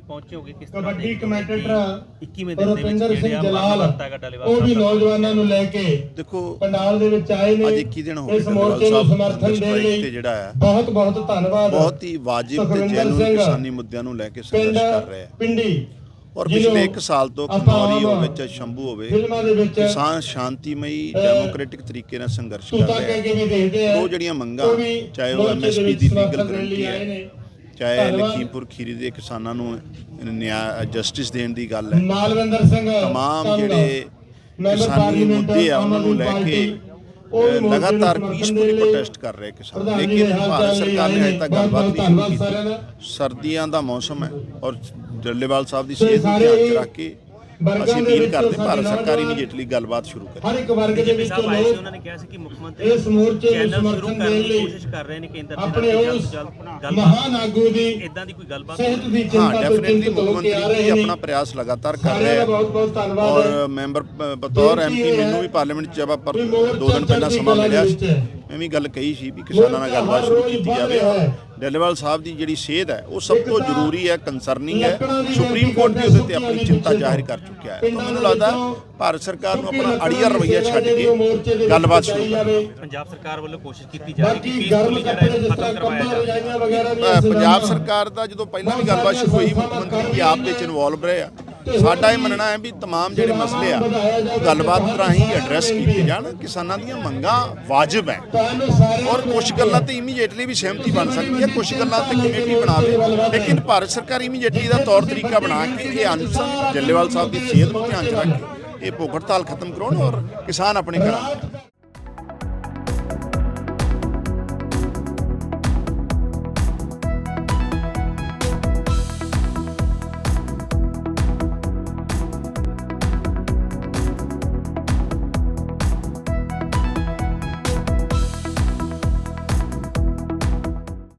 ਪਹੁੰਚੇ ਹੋਗੇ ਕਿਸ ਤਰ੍ਹਾਂ ਕਬੱਡੀ ਕਮੈਂਟੇਟਰ 21ਵੇਂ ਦਿਨ ਦੇ ਵਿੱਚ ਰੁਪਿੰਦਰ ਸਿੰਘ ਜਿਹੜਾ ਜਲਾਲ ਹੈਗਾ ਡਾਲੇਵਾਲ ਉਹ ਵੀ। ਨੌਜਵਾਨਾਂ ਨੂੰ ਲੈ ਕੇ ਦੇਖੋ ਪੰਡਾਲ ਦੇ ਵਿੱਚ ਆਏ ਨੇ ਅੱਜ 21 ਦਿਨ ਹੋ ਗਏ ਇਸ ਮੋਰਚੇ ਨੂੰ ਸਮਰਥਨ ਦੇਣ ਦੇ ਲਈ ਤੇ ਜਿਹੜਾ ਹੈ ਬਹੁਤ ਬਹੁਤ ਧੰਨਵਾਦ ਬਹੁਤ ਹੀ ਵਾਜਿਬ ਤੇ ਜੈਨੂਨ ਕਿਸਾਨੀ ਮੁੱਦਿਆਂ ਨੂੰ ਲੈ ਕੇ ਸੰਘਰਸ਼ ਕਰ ਰਿਹਾ ਹੈ ਪਿੰਡੀ ਔਰ ਪਿਛਲੇ 1 ਸਾਲ ਤੋਂ ਆਮ ਹੋਵੇ ਚਾਹੇ ਸ਼ੰਭੂ ਹੋਵੇ ਫਿਲਮਾਂ ਦੇ ਵਿੱਚ ਕਿਸਾਨ ਸ਼ਾਂਤੀਮਈ ਡੈਮੋਕ੍ਰੈਟਿਕ ਤਰੀਕੇ ਨਾਲ ਸੰਘਰਸ਼ ਕਰ ਰਿਹਾ ਹੈ ਵੀ ਆ ਉਹ ਜਿਹੜੀਆਂ ਮੰਗਾਂ ਵੀ ਚਾਹੇ ਉਹ ਐਮਐਸਪੀ ਦੀ ਲੀਗਲ ਗਰੰਟੀ ਆਏ ਹੈ ਨੇ। ਚਾਹੇ। ਲਖੀਮਪੁਰ ਖੀਰੀ ਦੇ ਕਿਸਾਨਾਂ ਨੂੰ ਨਿਆਂ ਜਸਟਿਸ ਦੇਣ ਦੀ ਗੱਲ ਹੈ ਮਾਲਵਿੰਦਰ ਸਿੰਘ ਤਮਾਮ ਕੰਗ, ਜਿਹੜੇ ਕਿਸਾਨੀ ਮੁੱਦੇ ਆ ਉਹਨਾਂ ਨੂੰ ਲੈ ਕੇ ਲਗਾਤਾਰ ਪੀਸਫੁਲੀ ਪ੍ਰੋਟੈਸਟ ਕਰ ਰਹੇ ਕਿਸਾਨ ਲੇਕਿਨ ਭਾਰਤ ਸਰਕਾਰ ਨੇ ਹਜੇ ਤੱਕ ਗੱਲਬਾਤ ਨਹੀਂ। ਕੀਤੀ ਸਰਦੀਆਂ ਦਾ ਮੌਸਮ ਹੈ ਔਰ ਡੱਲੇਵਾਲ ਸਾਹਿਬ ਦੀ ਸਿਹਤ ਨੂੰ ਧਿਆਨ ਰੱਖ ਕੇ ਅਸੀਂ ਦੇ ਅਪੀਲ ਵਿੱਚ ਕਰਦੇ ਸਾਡੇ ਭਾਰਤ ਸਰਕਾਰ ਇਮੀਡੀਏਟਲੀ ਗੱਲਬਾਤ ਸ਼ੁਰੂ ਕਰੇ। ਹਰ ਇੱਕ ਵਰਗ ਦੇ ਵਿੱਚ ਲੋਕ ਉਹਨਾਂ ਨੇ ਕਿਹਾ ਸੀ ਕਿ ਮੁੱਖ ਮੰਤਰੀ ਇਸ ਮੋਰਚੇ ਨੂੰ ਸਮਰਥਨ ਦੇਣ ਦੀ ਲਈ ਕੋਸ਼ਿਸ਼ ਕਰ ਰਹੇ ਨੇ ਕੇਂਦਰ ਦੇ ਆਪਣੇ ਨਾਲ ਉਸ ਗੱਲਬਾਤ ਮਹਾਨ ਆਗੂ ਦੀ ਇਦਾਂ ਦੀ ਕੋਈ ਗੱਲਬਾਤ ਸਿਹਤ ਦੀ ਹਾਂ ਚਿੰਤਾ ਤੋਂ ਡੈਫੀਨਿਟਲੀ ਚਿੰਤਤ ਮੁੱਖ ਮੰਤਰੀ ਨੇ ਆਪਣਾ ਪ੍ਰਯਾਸ ਲਗਾਤਾਰ ਕਰ ਰਹੇ ਹੈ ਬਹੁਤ ਬਹੁਤ ਧੰਨਵਾਦ। ਔਰ ਮੈਂਬਰ ਬਤੌਰ ਐਮਪੀ ਮੈਨੂੰ ਵੀ ਪਾਰਲੀਮੈਂਟ ਚ ਜਦ ਪਰ ਦੋ ਦਿਨ ਪਹਿਲਾਂ ਸਮਾਂ ਮਿਲਿਆ ਸੀ। ਮੈਂ ਵੀ ਗੱਲ ਕਹੀ ਸੀ ਵੀ ਕਿਸਾਨਾਂ ਨਾਲ ਗੱਲਬਾਤ ਸ਼ੁਰੂ ਕੀਤੀ ਜਾਵੇ। ਹੈ। ਡੱਲੇਵਾਲ ਸਾਹਿਬ ਦੀ ਜਿਹੜੀ ਸਿਹਤ ਹੈ ਉਹ ਸਭ ਤੋਂ ਜ਼ਰੂਰੀ ਹੈ ਕੰਸਰਨਿੰਗ ਹੈ। ਸੁਪਰੀਮ ਕੋਰਟ ਵੀ ਉਹਦੇ ਤੇ ਆਪਣੀ ਚਿੰਤਾ ਜ਼ਾਹਿਰ ਕਰ ਚੁੱਕਿਆ ਹੈ। ਤਾਂ ਮੈਨੂੰ ਲੱਗਦਾ ਭਾਰਤ ਸਰਕਾਰ ਨੂੰ ਆਪਣਾ ਅੜੀਆ ਰਵਈਆ ਛੱਡ ਕੇ ਗੱਲਬਾਤ ਸ਼ੁਰੂ ਜਾਵੇ। ਕਰੋ ਪੰਜਾਬ ਸਰਕਾਰ ਵੱਲੋਂ ਕੋਸ਼ਿਸ਼ ਕੀਤੀ ਜਾ ਰਹੀ ਹੈ ਕਿ ਗਰਮ peacefully ਕੱਪੜੇ ਜਿਸ ਜਿਹੜਾ ਤਰ੍ਹਾਂ ਖਤਮ ਕਰਵਾਇਆ ਕੰਬਲ ਜਾਵੇ। ਰਜਾਈਆਂ ਵਗੈਰਾ ਵੀ ਅ, ਪੰਜਾਬ ਸਰਕਾਰ ਦਾ ਜਦੋਂ ਪਹਿਲਾਂ ਵੀ ਗੱਲਬਾਤ ਸ਼ੁਰੂ ਹੋਈ ਮੁੱਖ ਮੰਤਰੀ ਜੀ ਆਪ ਵਿੱਚ ਇਨਵੋਲਵ ਰਹੇ ਆ। ਸਾਡਾ ਇਹ ਮੰਨਣਾ ਹੈ ਵੀ तमाम ਜਿਹੜੇ ਮਸਲੇ ਆ ਉਹ ਗੱਲਬਾਤ ਰਾਹੀਂ ਐਡਰੈਸ ਕੀਤੇ ਜਾਣ ਕਿਸਾਨਾਂ ਦੀਆਂ ਮੰਗਾਂ ਵਾਜਬ ਹੈ ਤੁਹਾਨੂੰ ਸਾਰੇ ਔਰ ਕੁਝ ਗੱਲਾਂ ਤੇ ਇਮੀਡੀਏਟਲੀ ਵੀ ਸਹਿਮਤੀ ਬਣ ਸਕਦੀ ਹੈ ਕੁਝ ਗੱਲਾਂ ਤੇ ਕਮੇਟੀ ਬਣਾਵੇ ਲੇਕਿਨ ਭਾਰਤ ਸਰਕਾਰ ਇਮੀਡੀਏਟਲੀ ਦਾ ਤੌਰ ਤਰੀਕਾ ਬਣਾ ਕੇ ਇਹ ਅਨਸਰ ਜੱਲੇਵਾਲ ਸਾਹਿਬ ਦੀ ਸਿਹਤ ਨੂੰ ਧਿਆਨ ਚ ਰੱਖ ਕੇ ਇਹ ਭੁੱਖ ਹੜਤਾਲ ਖਤਮ ਕਰਾਉਣ ਔਰ ਕਿਸਾਨ ਆਪਣੇ ਘਰਾਂ